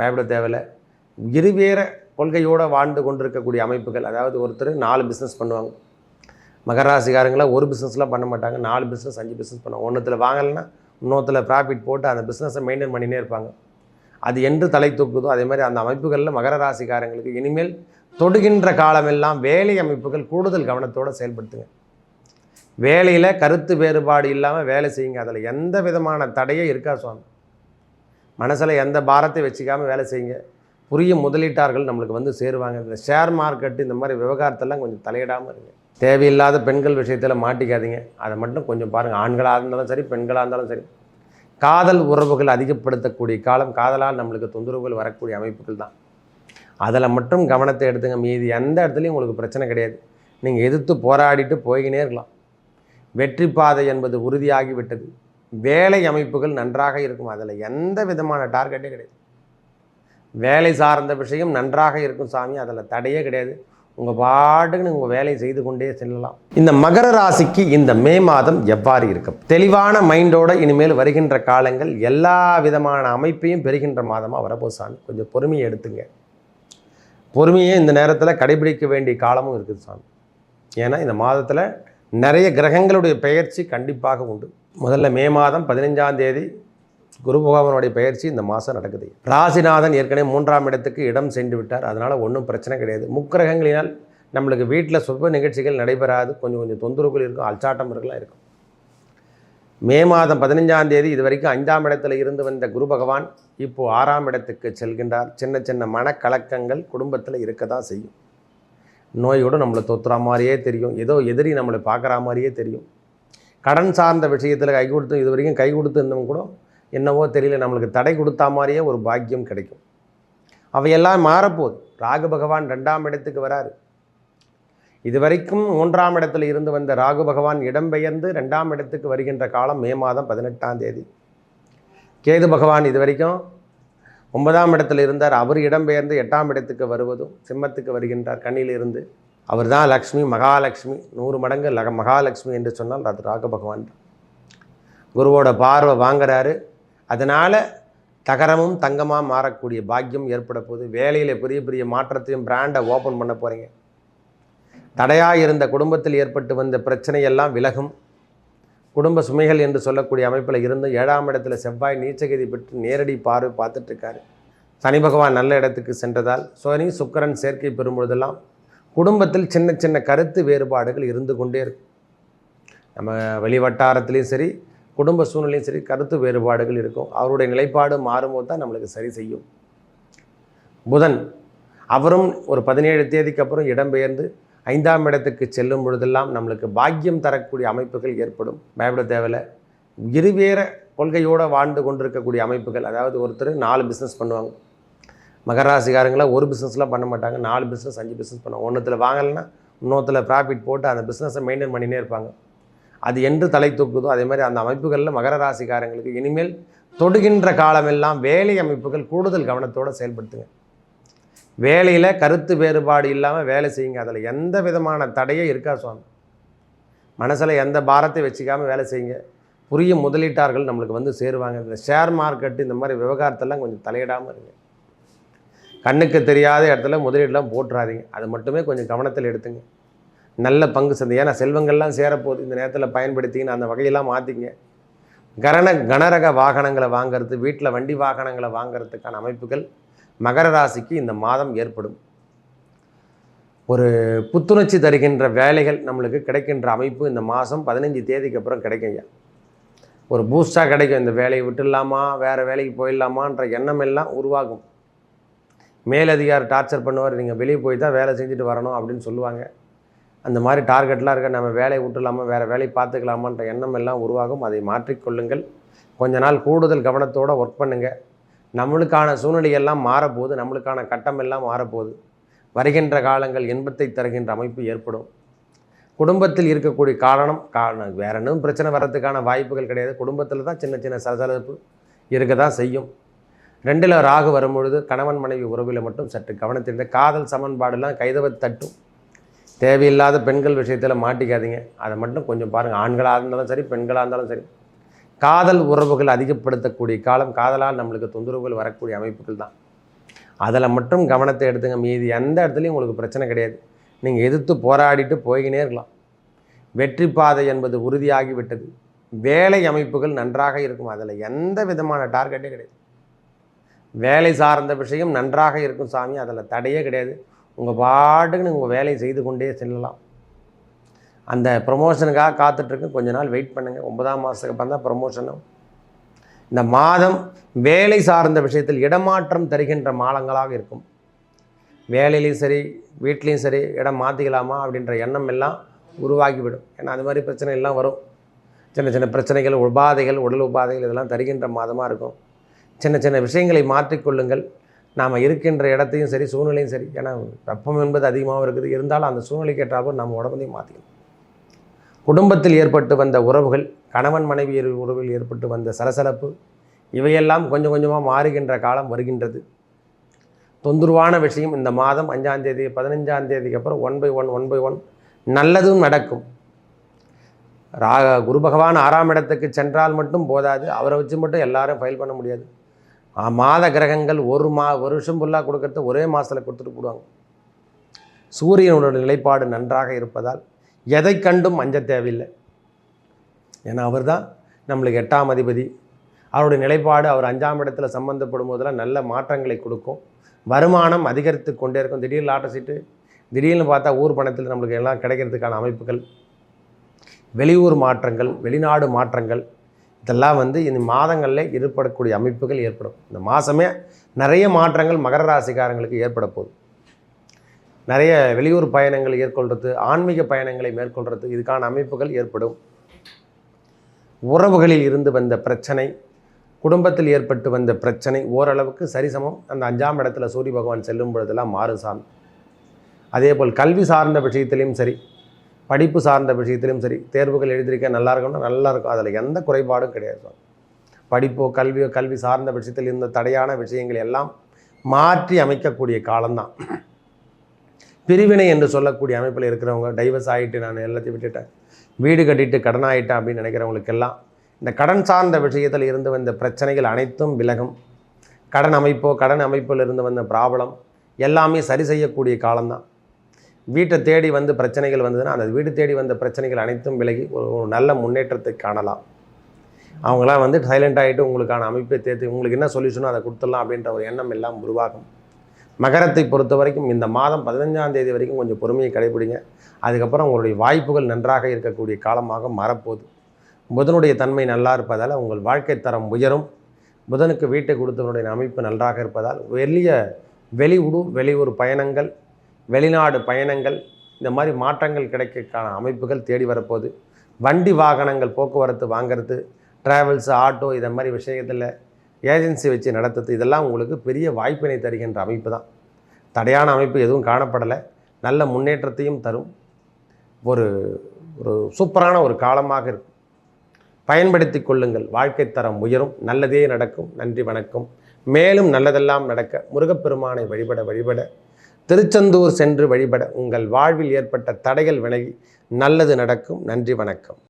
பயப்பட தேவையில்லை. இருவேற கொள்கையோடு வாழ்ந்து கொண்டிருக்கக்கூடிய அமைப்புகள் அதாவது ஒருத்தர் நாலு பிஸ்னஸ் பண்ணுவாங்க. மகராசிகாரங்களாம் ஒரு பிஸ்னஸ்லாம் பண்ண மாட்டாங்க. நாலு பிஸ்னஸ் அஞ்சு பிஸ்னஸ் பண்ணுவாங்க. ஒன்றுத்தில் வாங்கலைன்னா இன்னொருத்தில் ப்ராஃபிட் போட்டு அந்த பிஸ்னஸை மெயின்டைன் பண்ணினே இருப்பாங்க. அது என்று தலை தூக்குதோ அதே மாதிரி அந்த அமைப்புகளில் மகர ராசிக்காரங்களுக்கு இனிமேல் தொடுகின்ற காலமெல்லாம் வேலை அமைப்புகள் கூடுதல் கவனத்தோடு செயல்படுத்துங்க. வேலையில் கருத்து வேறுபாடு இல்லாமல் வேலை செய்யுங்க. அதில் எந்த விதமான தடையே இருக்கா சுவாமி. மனசில் எந்த பாரத்தை வச்சுக்காமல் வேலை செய்யுங்க. புரிய முதலீட்டார்கள் நம்மளுக்கு வந்து சேருவாங்க. இந்த ஷேர் மார்க்கெட்டு இந்த மாதிரி விவகாரத்தெல்லாம் கொஞ்சம் தலையிடாமல் இருங்க. தேவையில்லாத பெண்கள் விஷயத்தில் மாட்டிக்காதீங்க. அதை மட்டும் கொஞ்சம் பாருங்கள் ஆண்களாக இருந்தாலும் சரி பெண்களாக இருந்தாலும் சரி. காதல் உறவுகள் அதிகப்படுத்தக்கூடிய காலம் காதலால் நம்மளுக்கு தொந்தரவுகள் வரக்கூடிய அமைப்புகள் தான். அதில் மட்டும் கவனத்தை எடுத்துங்க. மீதி எந்த இடத்துலையும் உங்களுக்கு பிரச்சனை கிடையாது. நீங்கள் எதிர்த்து போராடிட்டு போய்கினே இருக்கலாம். வெற்றி பாதை என்பது உறுதியாகிவிட்டது. வேலை அமைப்புகள் நன்றாக இருக்கும். அதில் எந்த விதமான டார்கெட்டே கிடையாது. வேலை சார்ந்த விஷயம் நன்றாக இருக்கும் சாமி அதில் தடையே கிடையாது. உங்கள் பாட்டுக்கு உங்கள் வேலையை செய்து கொண்டே செல்லலாம். இந்த மகர ராசிக்கு இந்த மே மாதம் எவ்வாறு இருக்கும்? தெளிவான மைண்டோட இனிமேல் வருகின்ற காலங்கள் எல்லா விதமான அமைப்பையும் பெறுகின்ற மாதமாக வரப்போ சாமி. கொஞ்சம் பொறுமையை எடுத்துங்க. பொறுமையை இந்த நேரத்தில் கடைபிடிக்க வேண்டிய காலமும் இருக்குது சாமி. ஏன்னா இந்த மாதத்தில் நிறைய கிரகங்களுடைய பெயர்ச்சி கண்டிப்பாக உண்டு. முதல்ல மே மாதம் பதினஞ்சாம் தேதி குரு பகவானுடைய பயிற்சி இந்த மாதம் நடக்குது. ராசிநாதன் ஏற்கனவே மூன்றாம் இடத்துக்கு இடம் சென்று விட்டார். அதனால் ஒன்றும் பிரச்சனை கிடையாது. முக்கிரகங்களினால் நம்மளுக்கு வீட்டில் சுப நிகழ்ச்சிகள் நடைபெறாது. கொஞ்சம் கொஞ்சம் தொந்தரவுகள் இருக்கும். அல்சாட்டம் இருக்கலாம் இருக்கும். மே மாதம் பதினஞ்சாம் தேதி இது வரைக்கும் ஐந்தாம் இடத்துல இருந்து வந்த குரு பகவான் இப்போது ஆறாம் இடத்துக்கு செல்கின்றார். சின்ன சின்ன மனக்கலக்கங்கள் குடும்பத்தில் இருக்க தான் செய்யும். நோயோடு நம்மளை தொத்துற மாதிரியே தெரியும். ஏதோ எதிரி நம்மளை பார்க்குற மாதிரியே தெரியும். கடன் சார்ந்த விஷயத்தில் கை கொடுத்து இது வரைக்கும் கை கொடுத்து இருந்தவங்க கூட என்னவோ தெரியல நம்மளுக்கு தடை கொடுத்தா மாதிரியே ஒரு பாக்கியம் கிடைக்கும். அவையெல்லாம் மாறப்போகுது. ராகு பகவான் ரெண்டாம் இடத்துக்கு வராரு. இதுவரைக்கும் மூன்றாம் இடத்துல இருந்து வந்த ராகு பகவான் இடம்பெயர்ந்து ரெண்டாம் இடத்துக்கு வருகின்ற காலம் மே மாதம் பதினெட்டாம் தேதி. கேது பகவான் இது வரைக்கும் ஒன்பதாம் இடத்துல இருந்தார். அவர் இடம்பெயர்ந்து எட்டாம் இடத்துக்கு வருவதும் சிம்மத்துக்கு வருகின்றார் கண்ணிலிருந்து அவர் தான் லக்ஷ்மி மகாலட்சுமி நூறு மடங்கு லக மகாலட்சுமி என்று சொன்னால் அது ராக பகவான் தான் குருவோட பார்வை வாங்குறாரு. அதனால் தகரமும் தங்கமாக மாறக்கூடிய பாக்கியம் ஏற்பட போகுது. வேலையில் பெரிய பெரிய மாற்றத்தையும் பிராண்டை ஓப்பன் பண்ண போகிறீங்க தடையாக இருந்த குடும்பத்தில் ஏற்பட்டு வந்த பிரச்சனையெல்லாம் விலகும். குடும்ப சுமைகள் என்று சொல்லக்கூடிய அமைப்பில் இருந்து ஏழாம் இடத்துல செவ்வாய் நீச்சகதி பெற்று நேரடி பார்வை பார்த்துட்ருக்காரு சனி பகவான் நல்ல இடத்துக்கு சென்றதால் சோனி சுக்கரன் சேர்க்கை பெறும்பொழுதெல்லாம் குடும்பத்தில் சின்ன சின்ன கருத்து வேறுபாடுகள் இருந்து கொண்டே இருக்கும். நம்ம வெளிவட்டாரத்துலேயும் சரி குடும்ப சூழ்நிலையும் சரி கருத்து வேறுபாடுகள் இருக்கும். அவருடைய நிலைப்பாடு மாறும்போது தான் நம்மளுக்கு சரி செய்யும். புதன் அவரும் ஒரு பதினேழு தேதிக்கு அப்புறம் இடம்பெயர்ந்து ஐந்தாம் இடத்துக்கு செல்லும் பொழுதெல்லாம் நம்மளுக்கு பாக்கியம் தரக்கூடிய அமைப்புகள் ஏற்படும். பயப்பட தேவையில்லை. இருவேற கொள்கையோடு வாழ்ந்து கொண்டிருக்கக்கூடிய அமைப்புகள் அதாவது ஒருத்தர் நாலு பிஸ்னஸ் பண்ணுவாங்க. மகராசிக்காரங்களாம் ஒரு பிஸ்னஸ்லாம் பண்ண மாட்டாங்க. நாலு பிஸ்னஸ் அஞ்சு பிஸ்னஸ் பண்ணுவாங்க. ஒன்றுத்தில் வாங்கலைன்னா இன்னொருத்தில் ப்ராஃபிட் போட்டு அந்த பிஸ்னஸை மெயின்டைன் பண்ணினே இருப்பாங்க. அது என்று தலை தூக்குதோ அதே மாதிரி அந்த அமைப்புகளில் மகர ராசிக்காரங்களுக்கு இனிமேல் தொடுகின்ற காலமெல்லாம் வேலை அமைப்புகள் கூடுதல் கவனத்தோடு செயல்படுத்துங்க. வேலையில் கருத்து வேறுபாடு இல்லாமல் வேலை செய்யுங்க. அதில் எந்த விதமான தடையே இருக்கா சுவாமி? மனசில் எந்த பாரத்தை வச்சுக்காமல் வேலை செய்யுங்க. புரிய முதலீட்டார்கள் நம்மளுக்கு வந்து சேருவாங்க. இந்த ஷேர் மார்க்கெட்டு இந்த மாதிரி விவகாரத்தெல்லாம் கொஞ்சம் தலையிடாமல் இருங்க. கண்ணுக்கு தெரியாத இடத்துல முதலீடெலாம் போட்டுறாதீங்க. அது மட்டுமே கொஞ்சம் கவனத்தில் எடுத்துங்க. நல்ல பங்கு சந்தை. ஏன்னா செல்வங்கள்லாம் சேரப்போகுது இந்த நேரத்தில் பயன்படுத்திங்கன்னு அந்த வகையெல்லாம் மாற்றிங்க கரண கனரக வாகனங்களை வாங்கிறது வீட்டில் வண்டி வாகனங்களை வாங்கிறதுக்கான அமைப்புகள் மகர ராசிக்கு இந்த மாதம் ஏற்படும். ஒரு புத்துணர்ச்சி தருகின்ற வேலைகள் நம்மளுக்கு கிடைக்கின்ற அமைப்பு இந்த மாதம் பதினஞ்சு தேதிக்கு அப்புறம் கிடைக்குங்க. ஒரு பூஸ்டாக கிடைக்கும். இந்த வேலையை விட்டுடலாமா? வேறு வேலைக்கு போயிடலாமான்ற எண்ணம் எல்லாம் உருவாகும். மேலதிகாரி டார்ச்சர் பண்ணுவார் நீங்கள் வெளியே போய் தான் வேலை செஞ்சுட்டு வரணும் அப்படின்னு சொல்லுவாங்க. அந்த மாதிரி டார்கெட்லாம் இருக்க நம்ம வேலையை விட்டுலாமா வேறு வேலையை பார்த்துக்கலாமான்ற எண்ணம் எல்லாம் உருவாகும். அதை மாற்றிக்கொள்ளுங்கள் கொஞ்ச நாள் கூடுதல் கவனத்தோடு ஒர்க் பண்ணுங்கள் நம்மளுக்கான சூழ்நிலையெல்லாம் மாறப்போகுது நம்மளுக்கான கட்டம் எல்லாம் மாறப்போகுது. வருகின்ற காலங்கள் இன்பத்தை தருகின்ற அமைப்பு ஏற்படும். குடும்பத்தில் இருக்கக்கூடிய காரணம் காரணம் வேற இன்னும் பிரச்சனை வர்றதுக்கான வாய்ப்புகள் கிடையாது. குடும்பத்தில் தான் சின்ன சின்ன சலசலப்பு இருக்க தான் செய்யும். ரெண்டில் ராகு வரும்பொழுது கணவன் மனைவி உறவில் மட்டும் சற்று கவனத்திருந்த காதல் சமன்பாடுலாம் கைதவை தட்டும். தேவையில்லாத பெண்கள் விஷயத்தில் மாட்டிக்காதீங்க. அதை மட்டும் கொஞ்சம் பாருங்கள் ஆண்களாக இருந்தாலும் சரி பெண்களாக இருந்தாலும் சரி. காதல் உறவுகள் அதிகப்படுத்தக்கூடிய காலம் காதலால் நம்மளுக்கு தொந்தரவுகள் வரக்கூடிய அமைப்புகள் தான். அதில் மட்டும் கவனத்தை எடுத்துங்க. மீதி எந்த இடத்துலையும் உங்களுக்கு பிரச்சனை கிடையாது. நீங்கள் எதிர்த்து போராடிட்டு போய்கினே இருக்கலாம். வெற்றி பாதை என்பது உறுதியாகிவிட்டது. வேலை அமைப்புகள் நன்றாக இருக்கும். அதில் எந்த விதமான டார்கெட்டே கிடையாது. வேலை சார்ந்த விஷயம் நன்றாக இருக்கும் சாமி அதில் தடையே கிடையாது. உங்கள் பாட்டுக்கு உங்கள் வேலையை செய்து கொண்டே செல்லலாம். அந்த ப்ரொமோஷனுக்காக காத்துட்ருக்கு கொஞ்ச நாள் வெயிட் பண்ணுங்கள் ஒன்பதாம் மாதத்துக்கு அப்புறம் தான் ப்ரொமோஷனும் இந்த மாதம் வேலை சார்ந்த விஷயத்தில் இடமாற்றம் தருகின்ற மாதங்களாக இருக்கும். வேலையிலையும் சரி வீட்லேயும் சரி இடம் மாற்றிக்கலாமா அப்படின்ற எண்ணம் எல்லாம் உருவாகிவிடும். ஏன்னா அது மாதிரி பிரச்சனை எல்லாம் வரும். சின்ன சின்ன பிரச்சனைகள் உபாதைகள் உடல் உபாதைகள் இதெல்லாம் தருகின்ற மாதமாக இருக்கும். சின்ன சின்ன விஷயங்களை மாற்றிக்கொள்ளுங்கள். நாம் இருக்கின்ற இடத்தையும் சரி சூழ்நிலையும் சரி ஏன்னா வெப்பம் என்பது அதிகமாக இருக்குது. இருந்தாலும் அந்த சூழ்நிலைக்கு ஏற்றாலும் நம்ம உடம்பையும் மாற்றிக்கணும் குடும்பத்தில் ஏற்பட்டு வந்த உறவுகள் கணவன் மனைவி உறவில் ஏற்பட்டு வந்த சலசலப்பு இவையெல்லாம் கொஞ்சம் கொஞ்சமாக மாறுகின்ற காலம் வருகின்றது. தொந்தரவான விஷயம் இந்த மாதம் அஞ்சாம் தேதி பதினஞ்சாம் தேதிக்கு அப்புறம் one by one one by one நல்லதும் நடக்கும். ராக குரு பகவான் ஆறாம் இடத்துக்கு சென்றால் மட்டும் போதாது. அவரை வச்சு மட்டும் எல்லாரும் ஃபைல் பண்ண முடியாது. மாத கிரகங்கள் ஒரு மா ஒரு வருஷம் ஃபுல்லாக கொடுக்கறது ஒரே மாதத்தில் கொடுத்துட்டு போடுவாங்க. சூரியனோட நிலைப்பாடு நன்றாக இருப்பதால் எதை கண்டும் அஞ்ச தேவையில்லை. ஏன்னா அவர் தான் நம்மளுக்கு எட்டாம் அதிபதி. அவருடைய நிலைப்பாடு அவர் அஞ்சாம் இடத்துல சம்மந்தப்படும் போதெல்லாம் நல்ல மாற்றங்களை கொடுக்கும். வருமானம் அதிகரித்து கொண்டே இருக்கும். திடீர்னு லாட்டர் சீட்டு திடீர்னு பார்த்தா ஊர் பணத்தில் நம்மளுக்கு எல்லாம் கிடைக்கிறதுக்கான அமைப்புகள் வெளியூர் மாற்றங்கள் வெளிநாடு மாற்றங்கள் இதெல்லாம் வந்து இந்த மாதங்களில் ஏற்படக்கூடிய அமைப்புகள் ஏற்படும். இந்த மாதமே நிறைய மாற்றங்கள் மகர ராசிக்காரங்களுக்கு ஏற்பட போகுது. நிறைய வெளியூர் பயணங்கள் ஏற்கொள்வது ஆன்மீக பயணங்களை மேற்கொள்வது இதுக்கான அமைப்புகள் ஏற்படும். உறவுகளில் இருந்து வந்த பிரச்சனை குடும்பத்தில் ஏற்பட்டு வந்த பிரச்சனை ஓரளவுக்கு சரிசமம். அந்த அஞ்சாம் இடத்துல சூரிய பகவான் செல்லும் பொழுதெல்லாம் மாறும் சாமி அதே போல் கல்வி சார்ந்த விஷயத்திலையும் சரி படிப்பு சார்ந்த விஷயத்திலும் சரி தேர்வுகள் எழுதியிருக்க நல்லா இருக்கும்னா நல்லா இருக்கும். அதில் எந்த குறைபாடும் கிடையாது படிப்போ கல்வியோ கல்வி சார்ந்த விஷயத்தில் இருந்த தடையான விஷயங்கள் எல்லாம் மாற்றி அமைக்கக்கூடிய காலம்தான். பிரிவினை என்று சொல்லக்கூடிய அமைப்பில் இருக்கிறவங்க டைவர்ஸ் ஆகிட்டு நான் எல்லாத்தையும் விட்டுட்டேன். வீடு கட்டிட்டு கடன் ஆகிட்டேன் அப்படின்னு நினைக்கிறவங்களுக்கெல்லாம் இந்த கடன் சார்ந்த விஷயத்தில் இருந்து வந்த பிரச்சனைகள் அனைத்தும் விலகும். கடன் அமைப்போ கடன் அமைப்பில் இருந்து வந்த ப்ராப்ளம் எல்லாமே சரி செய்யக்கூடிய காலம்தான். வீட்டை தேடி வந்து பிரச்சனைகள் வந்ததுன்னா அந்த வீடு தேடி வந்த பிரச்சனைகள் அனைத்தும் விலகி ஒரு நல்ல முன்னேற்றத்தை காணலாம். அவங்களாம் வந்து சைலண்ட் ஆகிட்டு உங்களுக்கான அமைப்பை தேர்த்து உங்களுக்கு என்ன சொல்யூஷனோ அதை கொடுத்துடலாம் அப்படின்ற ஒரு எண்ணம் எல்லாம் உருவாகும். மகரத்தை பொறுத்த வரைக்கும் இந்த மாதம் பதினஞ்சாம் தேதி வரைக்கும் கொஞ்சம் பொறுமையை கடைபிடிங்க அதுக்கப்புறம் உங்களுடைய வாய்ப்புகள் நன்றாக இருக்கக்கூடிய காலமாக மாறப்போகுது. புதனுடைய தன்மை நல்லா இருப்பதால் உங்கள் வாழ்க்கை தரம் உயரும். புதனுக்கு வீட்டை கொடுத்தவனுடைய அமைப்பு நன்றாக இருப்பதால் வெளிய உடு வெளியூர் பயணங்கள் வெளிநாடு பயணங்கள் இந்த மாதிரி மாற்றங்கள் கிடைக்கக்கான அமைப்புகள் தேடி வரப்போகுது. வண்டி வாகனங்கள் போக்குவரத்து வாங்குறது ட்ராவல்ஸ் ஆட்டோ இதை மாதிரி விஷயத்தில் ஏஜென்சி வச்சு நடத்துறது இதெல்லாம் உங்களுக்கு பெரிய வாய்ப்பினை தருகின்ற அமைப்பு தான். தடையான அமைப்பு எதுவும் காணப்படலை. நல்ல முன்னேற்றத்தையும் தரும். ஒரு ஒரு சூப்பரான ஒரு காலமாக இருக்கும். பயன்படுத்தி கொள்ளுங்கள். வாழ்க்கை தரம் உயரும். நல்லதே நடக்கும். நன்றி வணக்கம். மேலும் நல்லதெல்லாம் நடக்க முருகப்பெருமானை வழிபட வழிபட திருச்செந்தூர் சென்று வழிபட உங்கள் வாழ்வில் ஏற்பட்ட தடைகள் விலகி நல்லது நடக்கும். நன்றி வணக்கம்.